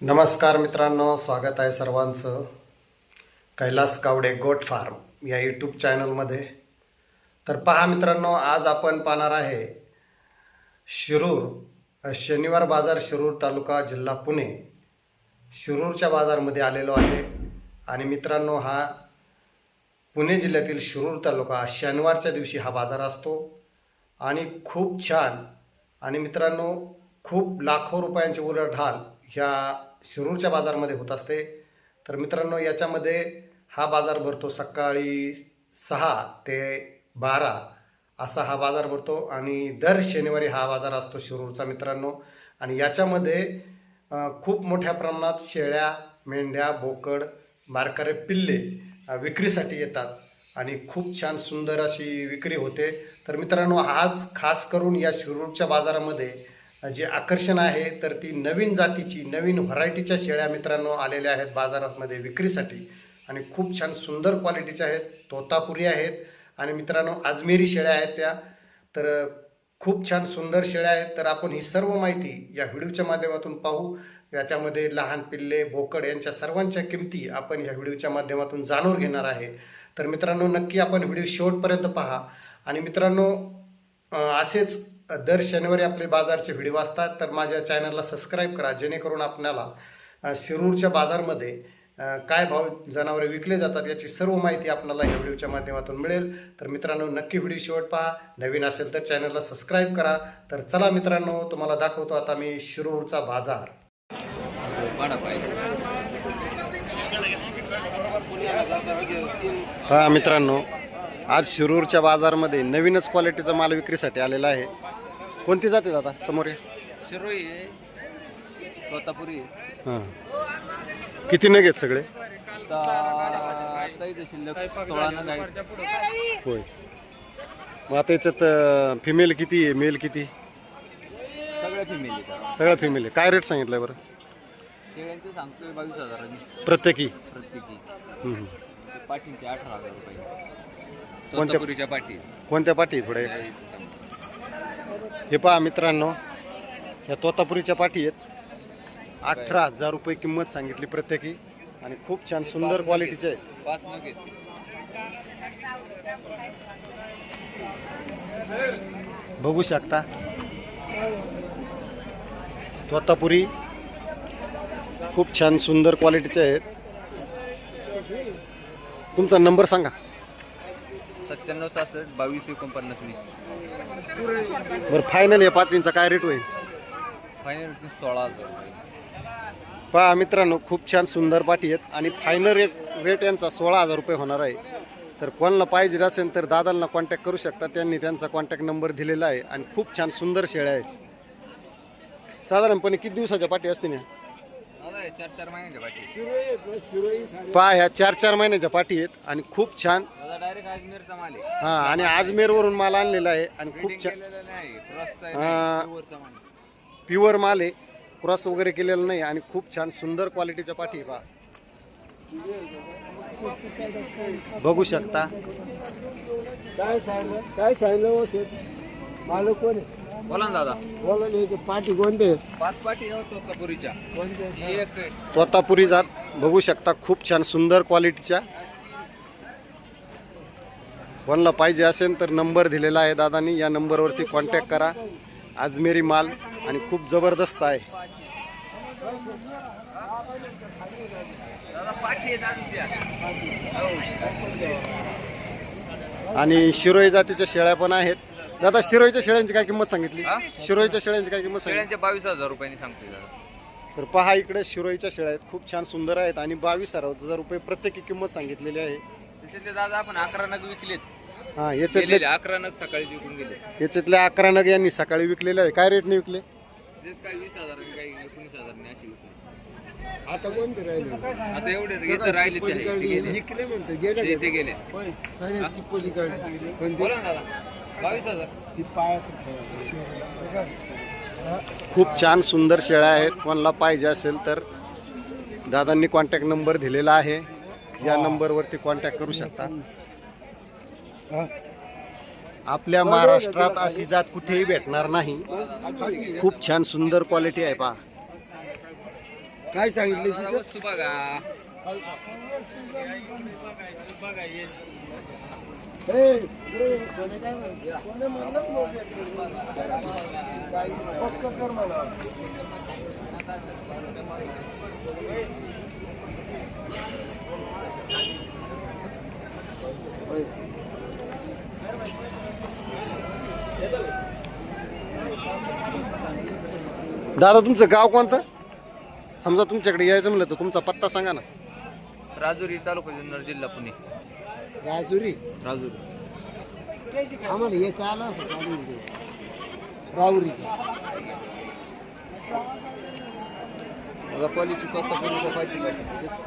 नमस्कार मित्रांनो स्वागत आहे सर्वांचं. कैलास कावडे गोट फार्म या यूट्यूब चॅनलमध्ये. तर पहा मित्रांनो आज आपण पाहणार आहे शिरूर शनिवार बाजार शिरूर तालुका जिल्हा पुणे. शिरूरच्या बाजारमध्ये आलेलो आहे आणि मित्रांनो हा पुणे जिल्ह्यातील शिरूर तालुका शनिवारच्या दिवशी हा बाजार असतो आणि खूप छान. आणि मित्रांनो खूप लाखो रुपयांची उलाढाल ह्या शिरूरच्या बाजारमध्ये होत असते. तर मित्रांनो याच्यामध्ये हा बाजार भरतो सकाळी सहा ते बारा असा हा बाजार भरतो आणि दर शनिवारी हा बाजार असतो शिरूरचा मित्रांनो. आणि याच्यामध्ये खूप मोठ्या प्रमाणात शेळ्या मेंढ्या बोकड बारकारे पिल्ले विक्रीसाठी येतात आणि खूप छान सुंदर अशी विक्री होते. तर मित्रांनो आज खास करून या शिरूरच्या बाजारामध्ये जे आकर्षण आहे तर ती नवीन जातीची नवीन व्हरायटीच्या शेळ्या मित्रांनो आलेल्या आहेत बाजारामध्ये विक्रीसाठी. आणि खूप छान सुंदर क्वालिटीच्या आहेत तोतापुरी आहेत. आणि मित्रांनो आजमेरी शेळ्या आहेत त्या. तर खूप छान सुंदर शेळ्या आहेत. तर आपण ही सर्व माहिती या व्हिडिओच्या माध्यमातून पाहू. याच्यामध्ये लहान पिल्ले बोकड यांच्या सर्वांच्या किमती आपण या व्हिडिओच्या माध्यमातून जाणून घेणार आहे. तर मित्रांनो नक्की आपण व्हिडिओ शेवटपर्यंत पहा. आणि मित्रांनो असेच दर शनिवारी आपले बाजारचे व्हिडिओ असतात तर माझ्या चॅनलला सबस्क्राईब करा जेणेकरून आपल्याला शिरूरच्या बाजारमध्ये काय भाव जनावरे विकले जातात याची सर्व माहिती आपल्याला या व्हिडिओच्या माध्यमातून मिळेल. तर मित्रांनो नक्की व्हिडिओ शेवट पहा. नवीन असेल तर चॅनलला सबस्क्राईब करा. तर चला मित्रांनो तुम्हाला दाखवतो आता मी शिरूरचा बाजार. हा मित्रांनो आज शिरूरच्या बाजारमध्ये नवीनच क्वालिटीचा माल विक्रीसाठी आलेला आहे. कोणती जाते दादा? समोर या. शिरोई तोतापुरी हां. किती नग आहेत सगळे? होय. मग आता याच्यात फिमेल किती आहे? मेल किती? सगळ्या फिमेल सगळ्या फिमेल आहे. काय रेट सांगितलं बरं? शेळ्यांचे सांगतोय बावीस हजारांनी. प्रत्येकी? प्रत्येकी. हम्म. पाठींचे अठरा हजार रुपये. कोणत्या- पाठी. कोणत्या पाठी सांगतो. हे पहा मित्रांनो या तोतापुरीच्या पाठी आहेत. अठरा हजार रुपये किंमत सांगितली प्रत्येकी आणि खूप छान सुंदर क्वालिटीचे आहेत पाच नग आहेत बघू शकता. तोतापुरी खूप छान सुंदर क्वालिटीचे आहेत. तुमचा नंबर सांगा. सत्त्याण्णव सहासष्ट बावीस एकोणपन्नास वीस. बरं फायनल या पाटणीचा काय रेट होईल? फायनल सोळा हजार रुपये पहा मित्रांनो खूप छान सुंदर पाठी आहेत आणि फायनल रेट रेट यांचा सोळा हजार रुपये होणार आहे. तर कोणाला पाहिजे असेल तर दादांना कॉन्टॅक्ट करू शकता. त्यांनी त्यांचा कॉन्टॅक्ट नंबर दिलेला आहे आणि खूप छान सुंदर शेळ्या आहेत. साधारणपणे किती दिवसाच्या पाठी असते ना दादा चार चार महिन्याच्या पाठी पहा ह्या चार चार महिन्याच्या पाठी आहेत आणि खूप छान. दादा डायरेक्ट अजमेरचा माल आहे. हां आणि अजमेरवरून माल आणलेला आहे आणि खूप Breeding छान केलेलं नाही क्रॉसचा आहे, हा. नाही, pure चा माल. आहे. प्युअर माल आहे. क्रॉस वगैरे केलेला नाही आणि खूप छान सुंदर क्वालिटीच्या पाठी आहे पहा. बघू शकता. काय सांगलं काय सांगलं हो शेठ? मालक कोण आहे? बोला ना दादा. पाठी कोणते? पाच पाठी आहे कोणते? ही एक आहे. तोतापुरी जात. बघू शकता खूप छान सुंदर क्वालिटीच्या. कोणाला पाहिजे असेल तर नंबर दिलेला आहे दादानी. या नंबरवरती कॉन्टॅक्ट करा. अजमेरी माल आणि खूप जबरदस्त आहे. दादा पाठी आहे दादाच्या. आणि शिरोई जातीच्या शेळ्या पण आहेत. दादा शिरोईच्या शेळ्यांची काय किंमत सांगितली? हा? शिरोईच्या शेळ्यांची काय किंमत सांगितली? बावीस हजार रुपयांनी सांगतोय दादा. तर पहा इकडे शिरोईच्या शेळ्या आहेत खूप छान सुंदर आहेत आणि बावीस हजार रुपये प्रत्येकी किंमत सांगितलेली आहे. त्याच्यातले दादा आपण अकरा नग विकलेत. हा याच्यातले गेलेले अकरा नग सकाळी विकून गेले. याच्यातले अकरा नग यांनी सकाळी विकलेले आहे. काय रेटने विकले? त्याच्यात काही वीस हजार काही एकोणीस हजार अशी विकले. आता कोणते राहिले? आता एवढे राहिले ते आहे, ते गेले. विकले म्हणते गेले ते ते गेले. नाही ती पलीकडे पण बोला ना दादा. बावीस हजार. खूप छान सुंदर शेळ्या आहेत. कोणाला पाहिजे असेल तर दादांनी कॉन्टॅक्ट नंबर दिलेला आहे. या नंबरवरती कॉन्टॅक्ट करू शकता. आपल्या महाराष्ट्रात अशी जात कुठेही भेटणार नाही. खूप छान सुंदर क्वालिटी आहे पहा. काय सांगितलं तिचं? दादा तुमचं गाव कोणतं? समजा तुमच्याकडे यायचं म्हणलं तर तुमचा पत्ता सांगा ना. राजुरी तालुका जुन्नर जिल्हा पुणे. राजुरी? राजुरी. आम्हाला हे चालू आहे. राहुरीचं. बघा क्वालिटी कोतापुरी रोपायची पाहिजे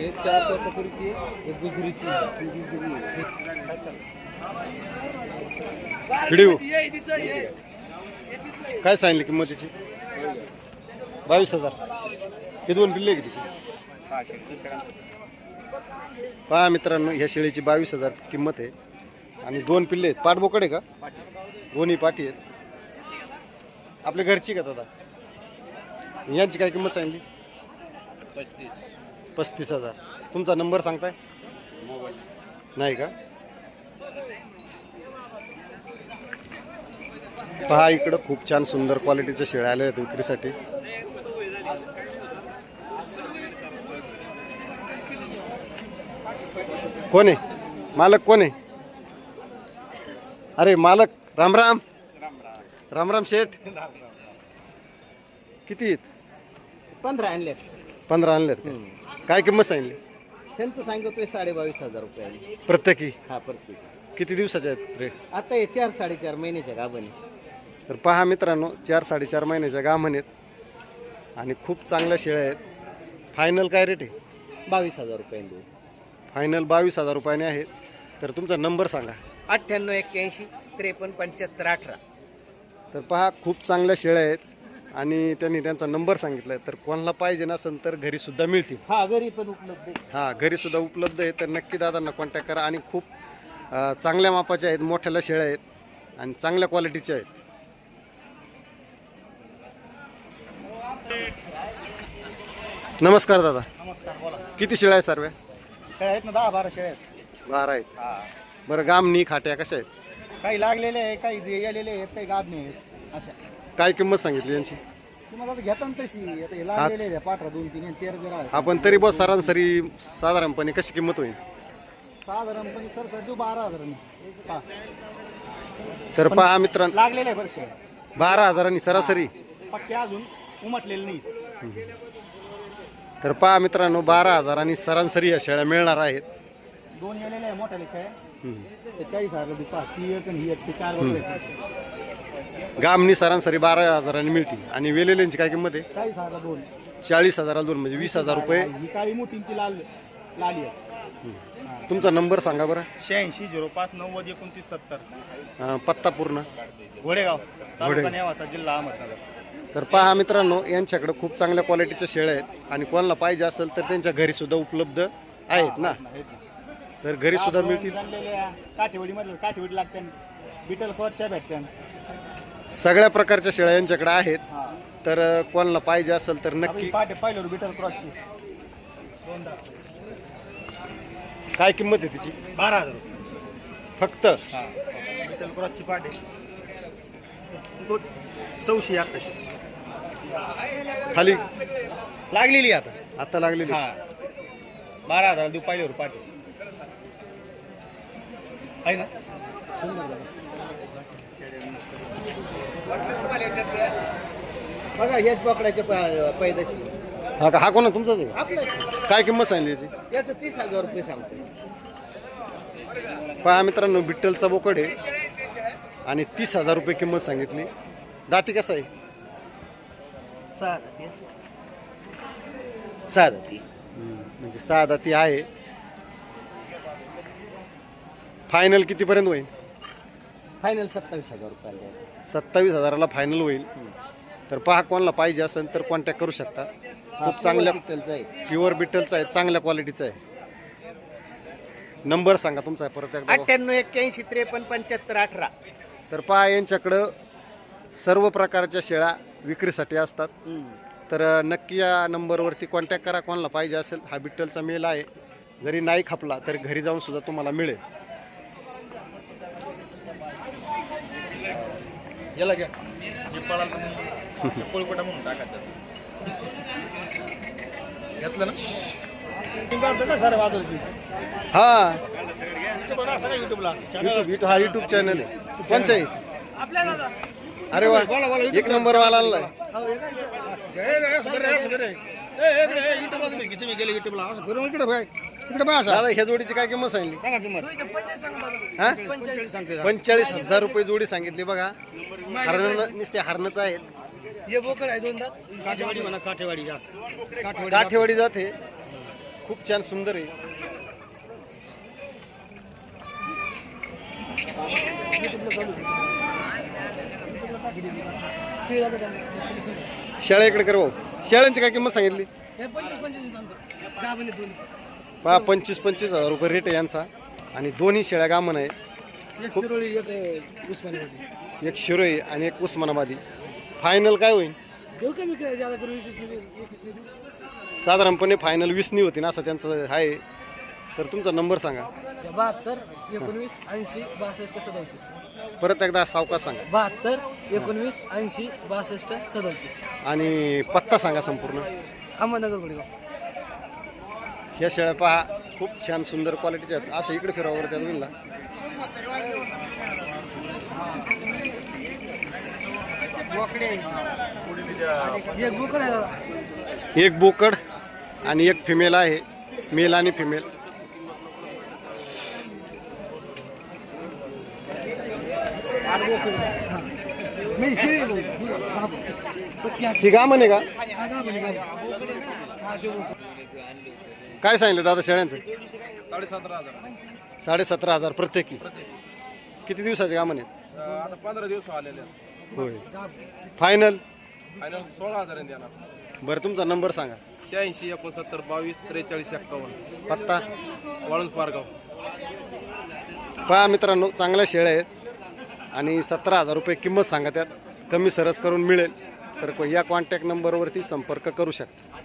हे चार कोतापुरीची आहे, एक गुजरीची आहे. व्हिडिओ. काय सांगितली किंमत तिची बावीस हजार. हे दोन पिल्ले आहे का तिची? पहा मित्रांनो ह्या शेळीची बावीस हजार किंमत आहे. आणि दोन पिल्ले आहेत. पाठबोकड आहे का? दोन्ही पाठी आहेत. आपल्या घरची का दादा? यांची काय किंमत सांगितली पस्तीस. पस्तीस हजार. तुमचा नंबर सांगताय? नाही का? पहा इकडं खूप छान सुंदर क्वालिटीच्या शेळ्या आल्या आहेत विक्रीसाठी. कोण आहे? मालक कोण आहे? अरे मालक राम राम. राम राम शेठ. किती आहेत? पंधरा आणले पंधरा आणल्यात का? काय किंमत सांगितली? त्यांचं सांगतोय साडे बावीस हजार रुपये प्रत्येकी? हा प्रत्येक. किती दिवसाचे आहेत रेट आता हे चार साडेचार महिन्याच्या गाभणी तर पहा मित्रांनो चार साडेचार महिन्याच्या गामण आहेत. आणि खूप चांगल्या शेळ्या आहेत. फायनल काय रेट आहे? बावीस हजार रुपये देऊ. फायनल बावीस हजार रुपयाने आहेत तर तुमचा नंबर सांगा. अठ्ठ्याण्णव एक्क्याऐंशी त्रेपन्न पंच्याहत्तर अठरा. तर पहा खूप चांगल्या शेळ्या आहेत आणि त्यांनी त्यांचा नंबर सांगितला आहे तर कोणाला पाहिजे नसेल तर घरीसुद्धा मिळतील. हा घरी पण उपलब्ध आहे. हां घरीसुद्धा उपलब्ध आहे. तर नक्की दादांना कॉन्टॅक्ट करा आणि खूप अं, चांगल्या मापाच्या आहेत मोठ्याल्या शेळ्या आहेत आणि चांगल्या क्वालिटीच्या आहेत. नमस्कार दादा. नमस्कार बोला. किती शेळ्या आहेत सर्व? काय आहेत ना दहा बारा शेळ्या आहेत. बारा आहेत बरं गामनी खाट्या कशा आहेत? काही लागलेले आहे काही जे गेलेले आहेत काही गाब नाही आहेत अशा. काय किंमत सांगितली यांची? तुम्हाला आता घेता ना तशी. आता हे लागलेले पाठरा दोन तीन आणि तेरा जरा. आपण तरी बस सरासरी साधारणपणे कशी किंमत होईल? साधारणपणे सर सर देऊ बारा हजार हा. तर पहा मित्रांनो लागलेले आहे बरं शेळ्या बारा हजारांनी सरासरी. पक्के अजून उमटलेले नाही तर पहा मित्रांनो बारा हजारांनी सरासरी या शेळ्या मिळणार आहेत. दोन गेलेले आहे मोठ्याले शेळ्या. हम्म. ते चाळीस हजार रुपये पाच ती एक आणि ही एक ते चार वगैरे गामनी सरासरी बारा हजारांनी मिळतील आणि वेलेल्यांची काय किंमत आहे? चाळीस हजार दोन. चाळीस हजाराला दोन म्हणजे वीस हजार रुपये. ही काळी मोठी आणि ती लाल लाली आहे. तुमचा नंबर सांगा बरं. शहाऐंशी झिरो पाच नव्वद एकोणतीस सत्तर. पत्ता पूर्ण. घोडेगाव तालुका नेवासा जिल्हा अहमदनगर. तर पहा मित्रांनो यांच्याकडे खूप चांगल्या क्वालिटीच्या शेळ्या आहेत. आणि कोणाला पाहिजे असेल तर त्यांच्या घरी सुद्धा उपलब्ध आहेत ना? तर घरी सुद्धा मिळतील. जाणलेल्या काठेवाडी मधलं काठेवाडी लागते. बिटल खोदच्या भेटत्या सगळ्या प्रकारच्या शेळ्या यांच्याकडे आहेत. तर कोणाला पाहिजे असेल तर नक्की पाहिलं बिटल क्रॉसची काय किंमत आहे तिची? बारा हजार फक्त? विठ्ठल क्रॉसची तो चौशी खाली. लागलेली आता. आता लागलेली. हा. बारा हजार देऊ पाहिल्यावर आहे ना? बघा हेच पकडायचे पैदाशी. हा का? हा कोणा तुमचाच आहे? आपलं काय किंमत सांगली याची? याचं तीस हजार रुपये सांगतो. पहा मित्रांनो बिट्टलचा बोकड आहे. आणि तीस हजार रुपये किंमत सांगितली. दाती कसा आहे? सहा जाती असं. सहा जाती म्हणजे सहा दाती आहे. फायनल कितीपर्यंत होईल? फायनल सत्तावीस हजार रुपये द्यायचे. सत्तावीस हजाराला फायनल होईल. तर पहा कोणाला पाहिजे असेल तर कॉन्टॅक्ट करू शकता. खूप चांगल्या आहे. प्युअर बिट्टलचा आहे. चांगल्या क्वालिटीचा आहे. नंबर सांगा तुमचा परत एकदा अठ्ठ्याण्णव एक्क्याऐंशी त्रेपन्न पंच्याहत्तर अठरा. तर पहा यांच्याकडं सर्व प्रकारच्या शेळ्या विक्रीसाठी असतात. तर नक्की या नंबरवरती कॉन्टॅक्ट करा. कोणाला पाहिजे असेल हा बिट्टलचा मेल आहे. जरी नाही खपला तरी घरी जाऊन सुद्धा तुम्हाला मिळेल. याला घ्या. घेतलं ना? काढतो का सर बाजूची हा. युट्यूबला युट्यूब युट्यूब हा युट्यूब चॅनल आहे. कोणचं आहे? अरे वा. एक नंबर वाला आणलाय दादा ह्या जोडीची काय किंमत सांगली? पंचेचाळीस हजार रुपये जोडी सांगितली बघा. हरण नुसते हरणच आहेत. आहे काठेवाडी जाते. खूप छान सुंदर आहे. शेळ्याकडे कर भाऊ. शेळ्यांची काय किंमत सांगितली? हे पहा पंचवीस पंचवीस हजार रुपये रेट आहे यांचा. आणि दोन्ही शेळ्या गामन आहे एक शिरोई आणि एक उस्मानाबादी. फायनल काय होईल साधारणपणे फायनल वीसनी होती ना असं त्यांचं आहे. तर तुमचा नंबर सांगा. बहात्तर एकोणवीस ऐंशी बासष्ट सदोतीस. परत एकदा सावकाश सांगा. बहात्तर एकोणवीस ऐंशी बासष्ट सदोतीस. आणि पत्ता सांगा संपूर्ण. अहमदनगर गुडगाव. ह्या शेळ्या पहा खूप छान सुंदर क्वालिटीच्या आहेत. असं इकडे फिरावर त्या दोघींना एक बोकड एक बोकड आणि एक फिमेल आहे मेल आणि फिमेल ही का म्हणे का? काय सांगितलं दादा शेळ्यांचं? साडेसतरा हजार. साडे सतरा हजार प्रत्येकी. किती दिवसाचे का म्हणे आता पंधरा दिवस आलेले होय. फायनल फायनल सोळा हजार बरं तुमचा नंबर सांगा. शहाऐंशी एकोणसत्तर बावीस त्रेचाळीस एक्कावन्न. पत्ता? वाळूंज पारगाव. पहा मित्रांनो चांगल्या शेळ्या आहेत. आणि सतरा हजार रुपये किंमत सांगा त्यात कमी सरस करून मिळेल. तर या कॉन्टॅक्ट नंबरवरती संपर्क करू शकता.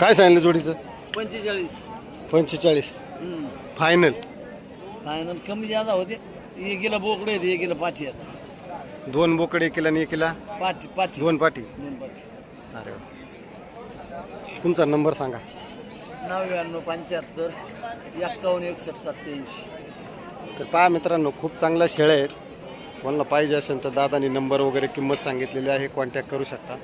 काय सांगितलं जोडीचं? पंचेचाळीस. पंचेचाळीस. फायनल फायनल कमी जादा होते. एक गेला बोकडे आहेत एक गेला पाठी आता दोन बोकड किला आणि एक किला पाठी पाठी. दोन पाटी दोन पाठी. अरे वा. तुमचा नंबर सांगा. नव्याण्णव पंच्याहत्तर एक्कावन्न एकसष्ट सत्याऐंशी तर पहा मित्रांनो खूप चांगल्या शेळ्या आहेत. कोणाला पाहिजे असेल तर दादानी नंबर वगैरे किंमत सांगितलेली आहे. कॉन्टॅक्ट करू शकता.